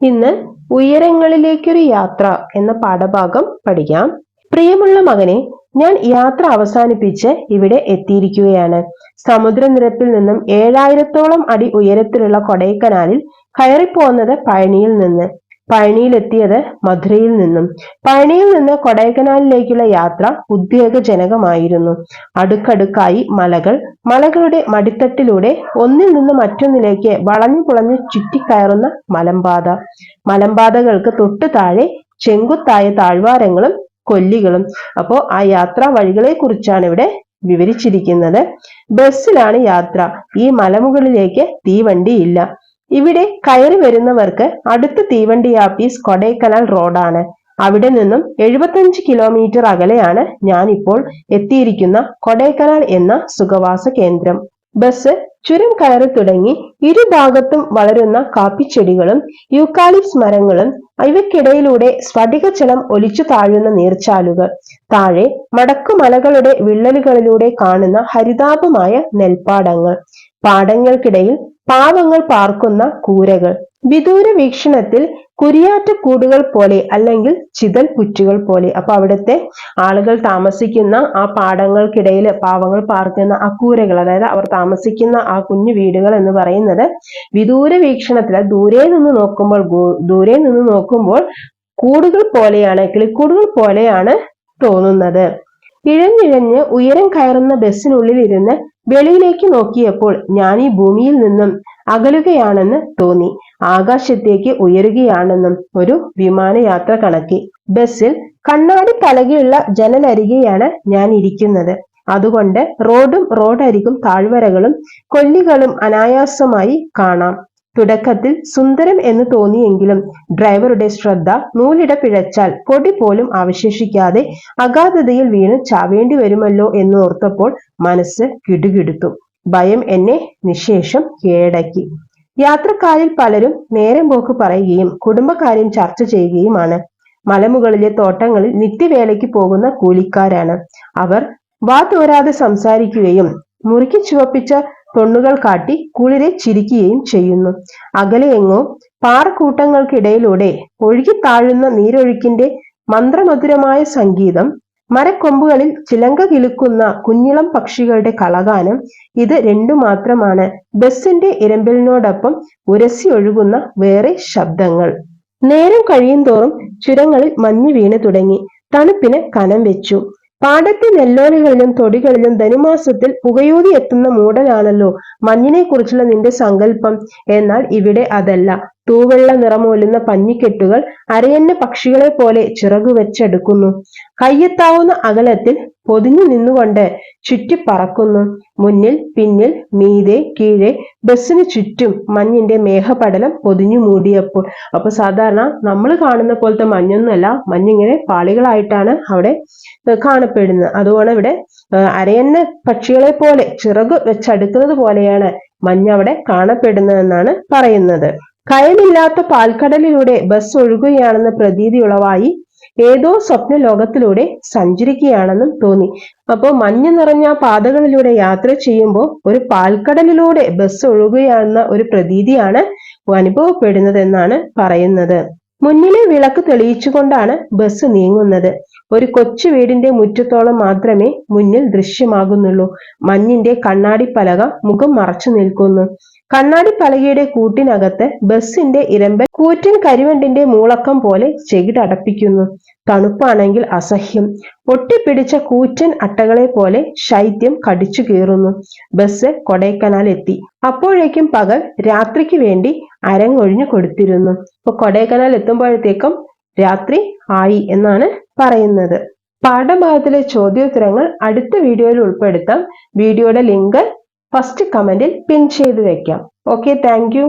ഇന്ന് ഉയരങ്ങളിലേക്കൊരു യാത്ര എന്ന പാഠഭാഗം പഠിക്കാം. പ്രിയമുള്ള മകനെ ഞാൻ യാത്ര അവസാനിപ്പിച്ച് ഇവിടെ എത്തിയിരിക്കുകയാണ്. സമുദ്രനിരപ്പിൽ നിന്നും ഏഴായിരത്തോളം അടി ഉയരത്തിലുള്ള കൊടൈക്കനാലിൽ കയറിപ്പോന്നത് പഴനിയിൽ നിന്ന്. പഴനിയിലെത്തിയത് മധുരയിൽ നിന്നും. പഴനിയിൽ നിന്ന് കൊടൈക്കനാലിലേക്കുള്ള യാത്ര ഉദ്വേഗജനകമായിരുന്നു. അടുക്കടുക്കായി മലകൾ മലകളുടെ മടിത്തട്ടിലൂടെ ഒന്നിൽ നിന്ന് മറ്റൊന്നിലേക്ക് വളഞ്ഞു പുളഞ്ഞു ചുറ്റിക്കയറുന്ന മലമ്പാത. മലമ്പാതകൾക്ക് തൊട്ടു താഴെ ചെങ്കുത്തായ താഴ്വാരങ്ങളും കൊല്ലികളും. അപ്പോ ആ യാത്രാ വഴികളെ കുറിച്ചാണ് ഇവിടെ വിവരിച്ചിരിക്കുന്നത്. ബസ്സിലാണ് യാത്ര. ഈ മലമുകളിലേക്ക് തീവണ്ടിയില്ല. ഇവിടെ കയറി വരുന്നവർക്ക് അടുത്ത തീവണ്ടി ആപ്പീസ് കൊടൈക്കനാൽ റോഡാണ്. അവിടെ നിന്നും എഴുപത്തഞ്ച് കിലോമീറ്റർ അകലെയാണ് ഞാനിപ്പോൾ എത്തിയിരിക്കുന്ന കൊടൈക്കനാൽ എന്ന സുഖവാസ കേന്ദ്രം. ബസ് ചുരം കയറി തുടങ്ങി ഇരുഭാഗത്തും വളരുന്ന കാപ്പിച്ചെടികളും യൂക്കാലിപ്സ് മരങ്ങളും ഇവയ്ക്കിടയിലൂടെ സ്ഫടികജലം ഒലിച്ചു താഴുന്ന നീർച്ചാലുകൾ താഴെ മടക്കുമലകളുടെ വിള്ളലുകളിലൂടെ കാണുന്ന ഹരിതാപമായ നെൽപ്പാടങ്ങൾ. പാടങ്ങൾക്കിടയിൽ പാവങ്ങൾ പാർക്കുന്ന കൂരകൾ. വിദൂര വീക്ഷണത്തിൽ കുരിയാറ്റ കൂടുകൾ പോലെ അല്ലെങ്കിൽ ചിതൽ പുറ്റുകൾ പോലെ. അപ്പൊ അവിടുത്തെ ആളുകൾ താമസിക്കുന്ന ആ പാടങ്ങൾക്കിടയിൽ പാവങ്ങൾ പാർക്കുന്ന ആ കൂരകൾ അതായത് അവർ താമസിക്കുന്ന ആ കുഞ്ഞു വീടുകൾ എന്ന് പറയുന്നത് വിദൂര വീക്ഷണത്തിൽ ദൂരെ നിന്ന് നോക്കുമ്പോൾ ദൂരെ നിന്ന് നോക്കുമ്പോൾ കൂടുകൾ പോലെയാണ് കിളിക്കൂടുകൾ പോലെയാണ് തോന്നുന്നത്. ഇഴഞ്ഞിഴഞ്ഞ് ഉയരം കയറുന്ന ബസ്സിനുള്ളിൽ ഇരുന്ന് വെളിയിലേക്ക് നോക്കിയപ്പോൾ ഞാൻ ഈ ഭൂമിയിൽ നിന്നും അകലുകയാണെന്ന് തോന്നി. ആകാശത്തേക്ക് ഉയരുകയാണെന്നും ഒരു വിമാനയാത്ര കണക്കി. ബസ്സിൽ കണ്ണാടി പലകയുള്ള ജനലരികെയാണ് ഞാൻ ഇരിക്കുന്നത്. അതുകൊണ്ട് റോഡും റോഡരികും താഴ്വരകളും കൊല്ലികളും അനായാസമായി കാണാം. തുടക്കത്തിൽ സുന്ദരം എന്ന് തോന്നിയെങ്കിലും ഡ്രൈവറുടെ ശ്രദ്ധ നൂലിട പിഴച്ചാൽ പൊടി പോലും അവശേഷിക്കാതെ അഗാധതയിൽ വീണ് ചാവേണ്ടി വരുമല്ലോ എന്ന് ഓർത്തപ്പോൾ മനസ്സ് കിടുകിടുത്തു. ഭയം എന്നെ നിശേഷം കീഴടക്കി. യാത്രക്കാരിൽ പലരും നേരം പോക്ക് പറയുകയും കുടുംബകാര്യം ചർച്ച ചെയ്യുകയുമാണ്. മലമുകളിലെ തോട്ടങ്ങളിൽ നിത്യവേലയ്ക്ക് പോകുന്ന കൂലിക്കാരാണ്. അവർ വാ തോരാതെ സംസാരിക്കുകയും മുറുക്കി ചുവപ്പിച്ച തൊണ്ണുകൾ കാട്ടി കുളിരെ ചിരിക്കുകയും ചെയ്യുന്നു. അകലെയെങ്ങോ പാറക്കൂട്ടങ്ങൾക്കിടയിലൂടെ ഒഴുകി താഴുന്ന നീരൊഴുക്കിന്റെ മന്ത്രമധുരമായ സംഗീതം മരക്കൊമ്പുകളിൽ ചിലങ്ക കിളുക്കുന്ന കുഞ്ഞിളം പക്ഷികളുടെ കളകാനം ഇത് രണ്ടു മാത്രമാണ് ബസ്സിന്റെ ഇരമ്പലിനോടൊപ്പം ഉരസി ഒഴുകുന്ന വേറെ ശബ്ദങ്ങൾ. നേരം കഴിയും തോറും ചുരങ്ങളിൽ മഞ്ഞ് വീണ് തുടങ്ങി. തണുപ്പിന് കനം വെച്ചു. പാടത്തെ നെല്ലോലകളിലും തൊടികളിലും ധനുമാസത്തിൽ പുകയൂതി എത്തുന്ന മൂടലാണല്ലോ. മഞ്ഞിനെ കുറിച്ചുള്ള നിന്റെ സങ്കല്പം. എന്നാൽ ഇവിടെ അതല്ല. തൂവെള്ള നിറമൊലുന്ന പഞ്ഞിക്കെട്ടുകൾ അരയന്ന പക്ഷികളെ പോലെ ചിറകു വെച്ചെടുക്കുന്നു. കയ്യെത്താവുന്ന അകലത്തിൽ പൊതിഞ്ഞു നിന്നുകൊണ്ട് ചുറ്റി പറക്കുന്നു മുന്നിൽ പിന്നിൽ മീതെ കീഴെ ബസ്സിന് ചുറ്റും മഞ്ഞിന്റെ മേഘപടലം പൊതിഞ്ഞു മൂടിയപ്പോൾ. അപ്പൊ സാധാരണ നമ്മൾ കാണുന്ന പോലത്തെ മഞ്ഞൊന്നുമല്ല. മഞ്ഞിങ്ങനെ പാളികളായിട്ടാണ് അവിടെ കാണപ്പെടുന്നത്. അതുകൊണ്ട് ഇവിടെ അരയന്ന പക്ഷികളെ പോലെ ചിറക് വെച്ചടുക്കുന്നത് പോലെയാണ് മഞ്ഞ് അവിടെ കാണപ്പെടുന്നതെന്നാണ് പറയുന്നത്. കയമില്ലാത്ത പാൽക്കടലിലൂടെ ബസ് ഒഴുകുകയാണെന്ന പ്രതീതി ഉളവായി ഏതോ സ്വപ്ന ലോകത്തിലൂടെ സഞ്ചരിക്കുകയാണെന്നും തോന്നി. അപ്പോൾ മഞ്ഞ് നിറഞ്ഞ പാതകളിലൂടെ യാത്ര ചെയ്യുമ്പോൾ ഒരു പാൽക്കടലിലൂടെ ബസ് ഒഴുകുകയാണെന്ന ഒരു പ്രതീതിയാണ് അനുഭവപ്പെടുന്നത് എന്നാണ് പറയുന്നത്. മുന്നിലെ വിളക്ക് തെളിയിച്ചുകൊണ്ടാണ് ബസ് നീങ്ങുന്നത്. ഒരു കൊച്ചു വീടിന്റെ മുറ്റത്തോളം മാത്രമേ മുന്നിൽ ദൃശ്യമാകുന്നുള്ളൂ. മഞ്ഞിന്റെ കണ്ണാടി പലക മുഖം മറച്ചു നിൽക്കുന്നു. കണ്ണാടി പലകയുടെ കൂട്ടിനകത്ത് ബസ്സിന്റെ ഇരമ്പൽ കൂറ്റൻ കരിവണ്ടിന്റെ മൂളക്കം പോലെ ചെകിടടപ്പിക്കുന്നു തണുപ്പാണെങ്കിൽ അസഹ്യം. ഒട്ടിപ്പിടിച്ച കൂറ്റൻ അട്ടകളെ പോലെ ശൈത്യം കടിച്ചു കീറുന്നു. ബസ് കൊടൈക്കനാൽ എത്തി അപ്പോഴേക്കും പകൽ രാത്രിക്ക് വേണ്ടി അരങ്ങൊഴിഞ്ഞു കൊടുത്തിരുന്നു. ഇപ്പൊ കൊടൈക്കനാൽ എത്തുമ്പോഴത്തേക്കും രാത്രി ആയി എന്നാണ് പറയുന്നത്. പാഠഭാഗത്തിലെ ചോദ്യോത്തരങ്ങൾ അടുത്ത വീഡിയോയിൽ ഉൾപ്പെടുത്താം. വീഡിയോയുടെ ലിങ്ക് ഫസ്റ്റ് കമന്റിൽ പിൻ ചെയ്ത് വെക്കാം. Okay thank